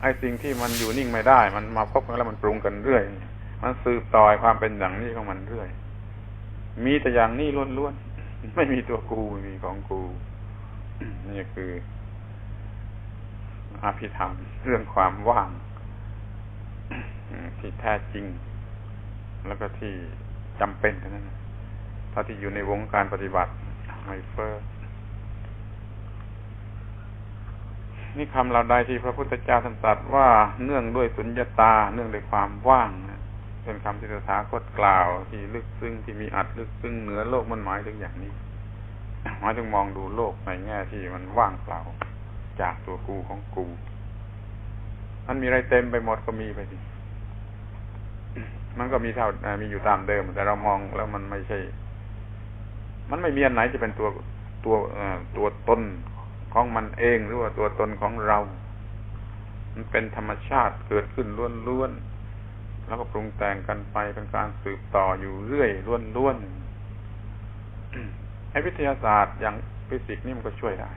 ไอ้สิ่งที่มันอยู่นิ่งไม่ได้ มันมาพบกันแล้วมันปรุงกันเรื่อย มันสืบต่อยความเป็นอย่างนี้ของมันเรื่อย มีแต่อย่างนี้ล้วนๆ ไม่มีตัวกูมีของกู นี่คืออภิธรรม เรื่องความว่าง ที่แท้จริง แล้วก็ที่จำเป็นเท่านั้นเท่าที่อยู่ในวงการปฏิบัติไมเฟอร์ นี่คำเราใดที่พระพุทธเจ้าท่านตรัสว่าเนื่องด้วยสุญญตา เนื่องด้วยความว่างเป็นคำที่ตถาคตกล่าว ที่ลึกซึ้งที่มีอัดลึกซึ้งเหนือโลกมันหมายถึงอย่างนี้หมายถึงมองดูโลกในแง่ที่มันว่างเปล่า จากตัวกูของกูมันมีอะไรเต็มไปหมดก็มีไปสิมันก็มีเท่ามีอยู่ตามเดิม แต่เรามองแล้วมันไม่ใช่ มันไม่มีอันไหนจะเป็นตัวตัวตัวตน ของมันเองหรือว่าตัวตนของเรา มันเป็นธรรมชาติเกิดขึ้นล้วนๆ แล้วก็ปรุงแต่งกันไปเป็นการสืบต่ออยู่เรื่อยล้วนๆให้วิทยาศาสตร์อย่างฟิสิกส์นี่มันก็ช่วยได้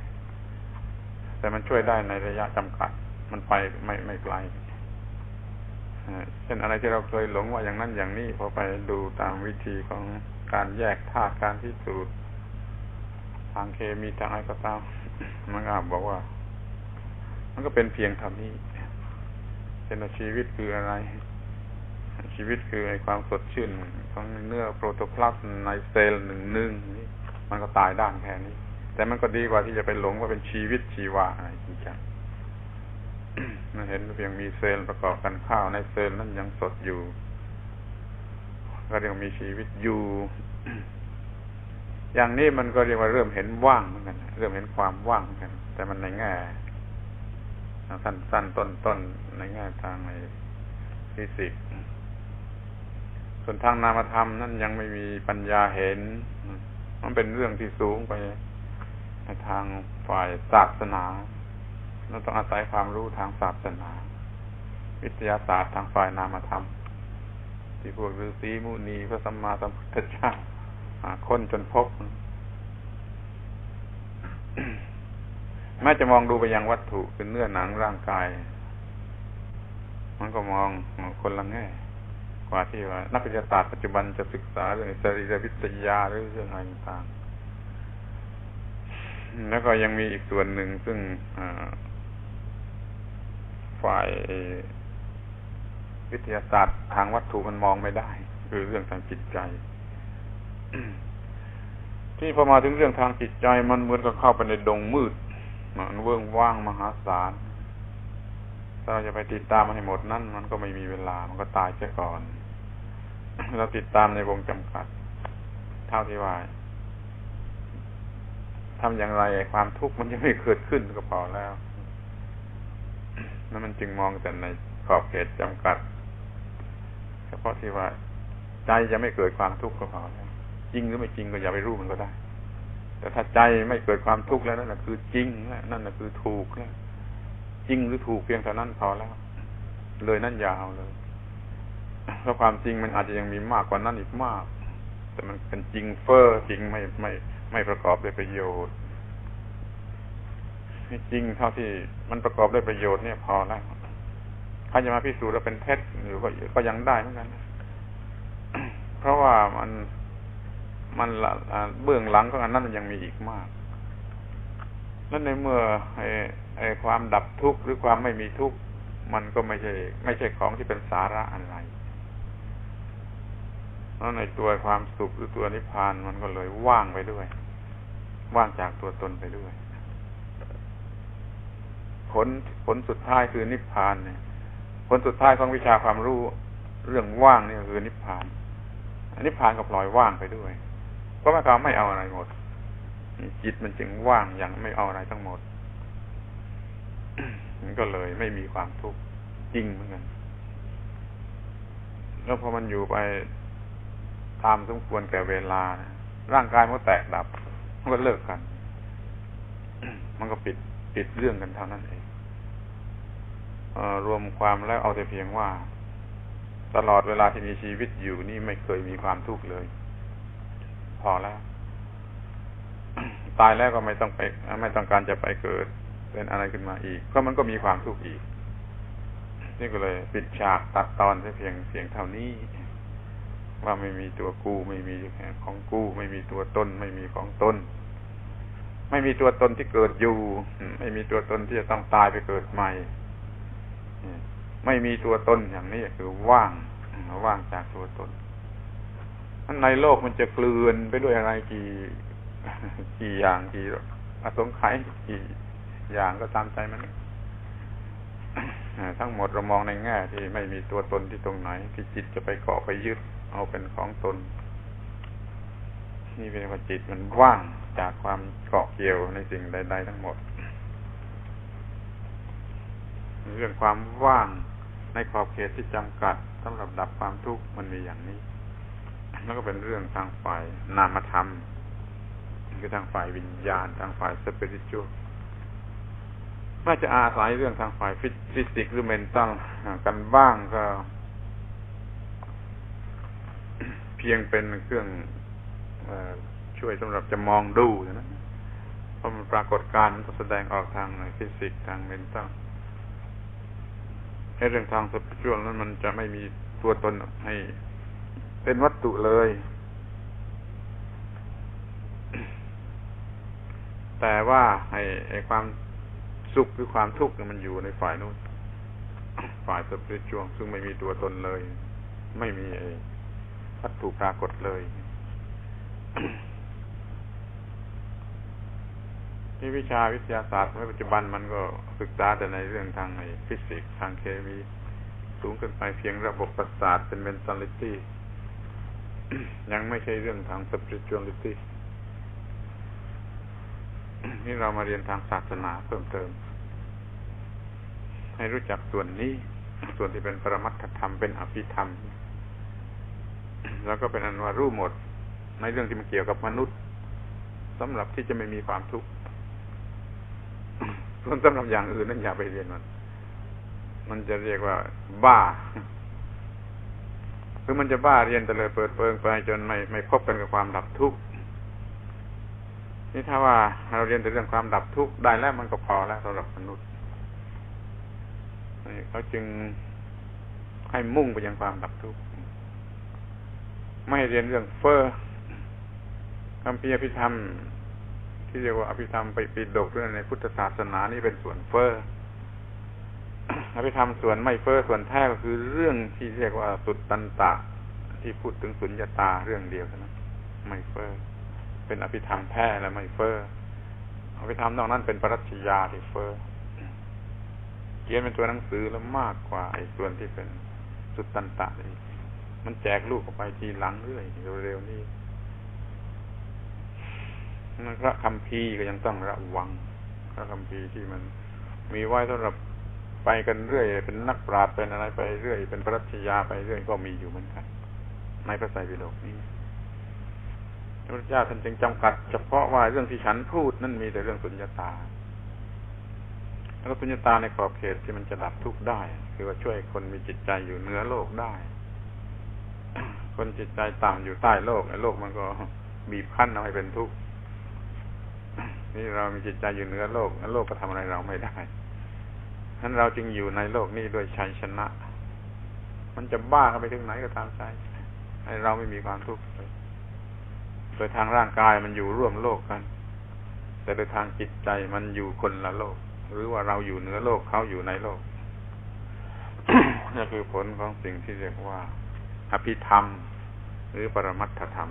แต่มันช่วยได้ในระยะจำกัด มันไปไม่ไม่ไกลเช่นอะไรที่เราเคยหลงว่าอย่างนั้นอย่างนี้พอไปดูตามวิธีของการแยกธาตุการพิสูจน์างเคมีทางอะไรก็ตามมันก็บอกว่า มันก็เป็นเพียงเท่านี้เป็นชีวิตคืออะไร ชีวิตคือไอความสดชื่นของเนื้อโปรโตพลาสต์ในเซลล์หนึ่งนึ่งนี่มันก็ตายด้านแค่นี้ แต่มันก็ดีกว่าที่จะไปหลงว่าเป็นชีวิตชีวาอะไรจริงจังมันเห็นเพียงมีเซลล์ประกอบกันข้าวในเซลล์นั้นยังสดอยู่ ก็เรียกมีชีวิตอยู่ อย่างนี้มันก็เรียกว่าเริ่มเห็นว่างเหมือนกันเริ่มเห็นความว่างเหมือนกัน แต่มันในแง่สั้นสั้นต้นต้นในแง่ทางในฟิสิกส์ส่วนทางนามธรรมนั่นยังไม่มีปัญญาเห็น มันเป็นเรื่องที่สูงไปในทางฝ่ายศาสนาเราต้องอาศัยความรู้ทางศาสนา วิทยาศาสตร์ทางฝ่ายนามธรรม ที่พวกฤาษีมุนีพระสัมมาสัมพุทธเจ้า ค้นจนพบแม้จะมองดูไปยังวัตถุคือเนื้อหนังร่างกาย มันก็มองคนละแง่กว่าที่ว่า นักวิทยาศาสตร์ปัจจุบันจะศึกษาเรื่องสรีรวิทยาหรือเรื่องอะไรต่างๆแล้วก็ยังมีอีกส่วนหนึ่งซึ่งฝ่ายวิทยาศาสตร์ทางวัตถุมันมองไม่ได้ คือเรื่องทางจิตใจ ที่พอมาถึงเรื่องทางจิตใจมันเหมือนกับเข้าไปในดงมืดมันเวิ้งว่างมหาศาลถ้าเราจะไปติดตามมันให้หมดนั่นมันก็ไม่มีเวลามันก็ตายเสียก่อน เราติดตามในวงจำกัด เท่าที่ว่าทำอย่างไรความทุกข์มันจะไม่เกิดขึ้นก็พอแล้วนั่นมันจึงมองแต่ในขอบเขตจำกัดเฉพาะที่ว่าใจจะไม่เกิดความทุกข์ก็พอแล้ว จริงหรือไม่จริงก็อย่าไปรู้มันก็ได้ แต่ถ้าใจไม่เกิดความทุกข์แล้วนั่นแหะคือจริงนั่นแหะคือถูกแล้วจริงหรือถูกเพียงเท่านั้นพอแล้ว เลยนั่นยาวเลยเพราะความจริงมันอาจจะยังมีมากกว่านั้นอีกมาก แต่มันเป็นจริงเฟอ้อจริงไม่ไม่ไม่ประกอบด้วยประโยชน์จริงเท่าที่มันประกอบด้วยประโยชน์เนี่ยพอแล้วถ้าจะมาพิสูจน์แล้วเป็นเท็จหรือก็ยังได้เหมือนกัน เพราะว่ามัน มันเบื้องหลังของอันนั้นมันยังมีอีกมากนั่นในเมื่อไอ้ไอ้ความดับทุกข์หรือความไม่มีทุกข์มันก็ไม่ใช่ ไม่ใช่ของที่เป็นสาระอะไรแล้วในตัวความสุขหรือตัวนิพพานมันก็เลยว่างไปด้วย ว่างจากตัวตนไปด้วย ผลผลสุดท้ายคือนิพพานเนี่ย ผลสุดท้ายของวิชาความรู้เรื่องว่างนี่คือนิพพานนิพพานก็ปล่อยว่างไปด้วย ก็หมายความไม่เอาอะไรหมด จิตมันจึงว่างอย่างไม่เอาอะไรทั้งหมด มันก็เลยไม่มีความทุกข์จริงเหมือนกัน แล้วพอมันอยู่ไปตามสมควรแก่เวลาร่างกายมันก็แตกดับ มันก็เลิกกัน มันก็ปิดปิดเรื่องกันเท่านั้นเองอรวมความแล้วเอาแต่เพียงว่า ตลอดเวลาที่มีชีวิตอยู่นี่ไม่เคยมีความทุกข์เลย พอแล้ว ตายแล้วก็ไม่ต้องไป ไม่ต้องการจะไปเกิด เป็นอะไรขึ้นมาอีก เพราะมันก็มีความทุกข์อีก นี่ก็เลยปิดฉากตัดตอนเพียงเพียงเท่านี้ ว่าไม่มีตัวกู ไม่มีของกู ไม่มีตัวตน ไม่มีของตนไม่มีตัวตนที่เกิดอยู่ ไม่มีตัวตนที่จะต้องตายไปเกิดใหม่ ไม่มีตัวตนอย่างนี้คือว่าง ว่างจากตัวตน ในโลกมันจะกลืนไปด้วยอะไรกี่กี่อย่างกี่อสงไขยกี่อย่างก็ตามใจมันทั้งหมดเรามองในแง่ที่ไม่มีตัวตนที่ตรงไหน ที่จิตจะไปเกาะไปยึดเอาเป็นของตน นี่เป็นว่าจิตมันว่างจากความเกาะเกี่ยวในสิ่งใด ๆ ทั้งหมด เรื่องความว่างในขอบเขตที่จำกัดสำหรับดับความทุกข์มันมีอย่างนี้ แล้วก็เป็นเรื่องทางฝ่ายนามธรรมคือทางฝ่ายวิญญาณ ทางฝ่ายสปิริตชัวถ้าจะอาศัยเรื่องทางฝ่ายฟิสิกส์หรือเมนตัลกันบ้างก็ เพียงเป็นเครื่องช่วยสำหรับจะมองดูนะเพราะมันปรากฏการณ์มันแสดงออกทางฟิสิกส์ทางเมนตัลให้เรื่องทางสปิริตนั้นมันจะไม่มีตัวตนให้ เป็นวัตถุเลย แต่ว่าให้ไอความสุขหรือความทุกข์มันอยู่ในฝ่ายนู้นฝ่ายสปิริตชวง ซึ่งไม่มีตัวตนเลย ไม่มีไอวัตถุปรากฏเลยที่วิชาวิทยาศาสตร์ในปัจจุบันมันก็ศึกษาแต่ในเรื่องทางในฟิสิกส์ทางเคมี สูงขึ้นไปเพียงระบบประสาทเป็น mentality ยังไม่ใช่เรื่องทาง spirituality นี่เรามาเรียนทางศาสนาเพิ่มเติม ให้รู้จักส่วนนี้ ส่วนที่เป็นปรมัตถธรรมเป็นอภิธรรม แล้วก็เป็นอันว่ารู้หมด ในเรื่องที่มันเกี่ยวกับมนุษย์สำหรับที่จะไม่มีความทุกข์ส่วนสำหรับอย่างอื่นนั้นอย่าไปเรียนมัน มันจะเรียกว่า บ้า คือมันจะบ้าเรียนแต่เลยเปิดเปิงไปจนไม่ไม่พบกันกับความดับทุกข์นี่ถ้าว่าเราเรียนแต่เรื่องความดับทุกข์ได้แล้วมันก็พอแล้วสำหรับมนุษย์เขาจึงให้มุ่งไปยังความดับทุกข์ไม่เรียนเรื่องเฟอ้อคำพีพิธรรม ที่เรียกว่าอภิธรรมไปปิดกเรื่องในพุทธศาสนานี่เป็นส่วนเฟอ้อ อภิธรรมส่วนไม่เฟอ้อส่วนแท้ก็คือเรื่องที่เรียกว่าสุดตันตะ ที่พูดถึงสุญญาตาเรื่องเดียวนะไม่เฟอ้อเป็นอภิธรรมแท้และไม่เฟอ้ออภิธรรมนอกนั้นเป็นปรัชญาที่เฟอ้อเขียนเป็นตัวหนังสือแล้วมากกว่าไอ้ส่วนที่เป็นสุดตันตะนี่มันแจกลูกออกไปทีหลังเรื่อยเร็วๆนี่พระคำพีก็ยังต้องระวังพระคำพีที่มันมีไว้สำหรับ ไปกันเรื่อย เป็นนักปราชญ์เป็นอะไรไปเรื่อย เป็นปรัชญาไปเรื่อยก็มีอยู่เหมือนกัน ในพระไตรปิฎกนี้พระเจ้าท่านจึงจำกัด เฉพาะว่าเรื่องที่ฉันพูดนั่นมีแต่เรื่องสุญญตา แล้วสุญญตาในขอบเขตที่มันจะดับทุกข์ได้ คือว่าช่วยคนมีจิตใจอยู่เหนือโลกได้ คนจิตใจต่ำอยู่ใต้โลกไอ้โลกมันก็บีบคั้นเอาให้เป็นทุกข์นี่เรามีจิตใจอยู่เหนือโลกแล้วโลกก็ทำอะไรเราไม่ได้ นั้นเราจึงอยู่ในโลกนี้ด้วยชัยชนะ มันจะบ้ากันไปถึงไหนก็ตามใจให้เราไม่มีความทุกข์โดยทางร่างกายมันอยู่ร่วมโลกกัน แต่โดยทางจิตใจมันอยู่คนละโลก หรือว่าเราอยู่เหนือโลกเขาอยู่ในโลกนี่คือผลของสิ่งที่เรียกว่าอภิธรรม หรือปรมัตถธรรม